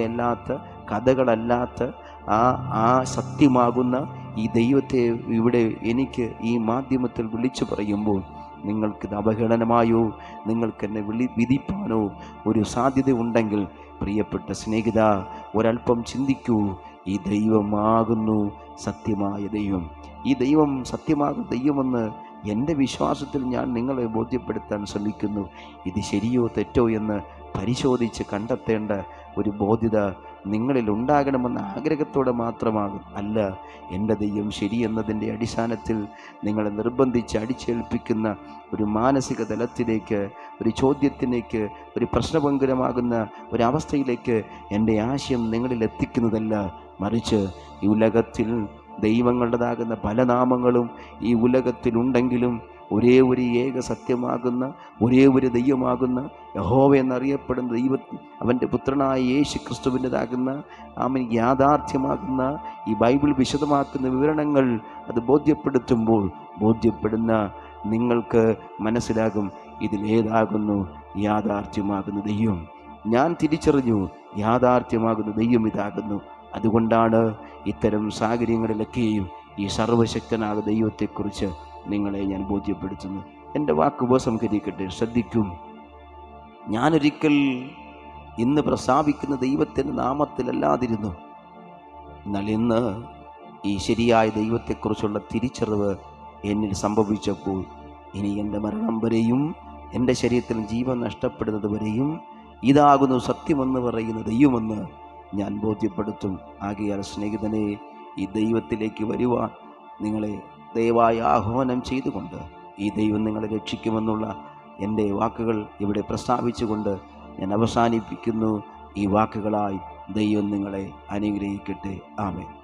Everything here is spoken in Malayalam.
അല്ലാത്ത കഥകളല്ലാത്ത ആ ആ സത്യമാകുന്ന ഈ ദൈവത്തെ ഇവിടെ എനിക്ക് ഈ മാധ്യമത്തിൽ വിളിച്ചു പറയുമ്പോൾ നിങ്ങൾക്കിത് അവഹേളനമായോ? നിങ്ങൾക്കെന്നെ വിളി വിധിപ്പാനോ ഒരു സാധ്യത ഉണ്ടെങ്കിൽ പ്രിയപ്പെട്ട സ്നേഹിത ഒരല്പം ചിന്തിക്കൂ. ഈ ദൈവമാകുന്നു സത്യമായ ദൈവം. ഈ ദൈവം സത്യമാകുന്ന ദൈവമെന്ന് എന്റെ വിശ്വാസത്തിൽ ഞാൻ നിങ്ങളെ ബോധ്യപ്പെടുത്താൻ ശ്രമിക്കുന്നു. ഇത് ശരിയോ തെറ്റോ എന്ന് പരിശോധിച്ച് കണ്ടെത്തേണ്ട ഒരു ബോധ്യത നിങ്ങളിൽ ഉണ്ടാകണമെന്ന ആഗ്രഹത്തോടെ മാത്രമാകും. അല്ല എന്റെ ദൈവം ശരിയെന്നതിന്റെ അടിസ്ഥാനത്തിൽ നിങ്ങളെ നിർബന്ധിച്ച് അടിച്ചേൽപ്പിക്കുന്ന ഒരു മാനസിക തലത്തിലേക്ക് ഒരു ചോദ്യത്തിലേക്ക് ഒരു പ്രശ്നഭങ്കരമാകുന്ന ഒരവസ്ഥയിലേക്ക് എന്റെ ആശയം നിങ്ങളിൽ എത്തിക്കുന്നതല്ല. മറിച്ച് ഈ ഉലകത്തിൽ ദൈവങ്ങളുടേതാകുന്ന പല നാമങ്ങളും ഈ ഉലകത്തിലുണ്ടെങ്കിലും ഒരേ ഒരു ഏക സത്യമാകുന്ന ഒരേ ഒരു ദൈവമാകുന്ന യഹോവ എന്നറിയപ്പെടുന്ന ദൈവ അവന്റെ പുത്രനായ യേശു ക്രിസ്തുവിന്റെതാകുന്ന അവൻ യാഥാർത്ഥ്യമാകുന്ന ഈ ബൈബിൾ വിശദമാക്കുന്ന വിവരണങ്ങൾ അത് ബോധ്യപ്പെടുത്തുമ്പോൾ ബോധ്യപ്പെടുന്ന നിങ്ങൾക്ക് മനസ്സിലാകും ഇതിലേതാകുന്നു യാഥാർത്ഥ്യമാകുന്ന ദൈവം. ഞാൻ തിരിച്ചറിഞ്ഞു യാഥാർത്ഥ്യമാകുന്ന ദൈവം ഇതാകുന്നു. അതുകൊണ്ടാണ് ഇത്തരം സാഹചര്യങ്ങളിലൊക്കെയും ഈ സർവശക്തനായ ദൈവത്തെക്കുറിച്ച് നിങ്ങളെ ഞാൻ ബോധ്യപ്പെടുത്തുന്നു. എന്റെ വാക്ക് ഉപസംഹരിക്കട്ടെ. ശ്രദ്ധിക്കും. ഞാനൊരിക്കൽ ഇന്ന് പ്രസ്താവിക്കുന്ന ദൈവത്തിന്റെ നാമത്തിലല്ലാതിരുന്നു. എന്നാൽ ഇന്ന് ഈ ശരിയായ ദൈവത്തെക്കുറിച്ചുള്ള തിരിച്ചറിവ് എന്നിൽ സംഭവിച്ചപ്പോൾ ഇനി എന്റെ മരണം വരെയും എന്റെ ശരീരത്തിൽ ജീവൻ നഷ്ടപ്പെടുന്നത് വരെയും ഇതാകുന്നു സത്യമെന്ന് പറയുന്ന ദൈവമെന്ന് ഞാൻ ബോധ്യപ്പെടുത്തും. ആകയാൽ സ്നേഹിതനെ ഈ ദൈവത്തിലേക്ക് വരുവാൻ നിങ്ങളെ ദയവായി ആഹ്വാനം ചെയ്തുകൊണ്ട് ഈ ദൈവം നിങ്ങളെ രക്ഷിക്കുമെന്നുള്ള എന്റെ വാക്കുകൾ ഇവിടെ പ്രസ്താവിച്ചുകൊണ്ട് ഞാൻ അവസാനിപ്പിക്കുന്നു. ഈ വാക്കുകളായി ദൈവം നിങ്ങളെ അനുഗ്രഹിക്കട്ടെ. ആമേൻ.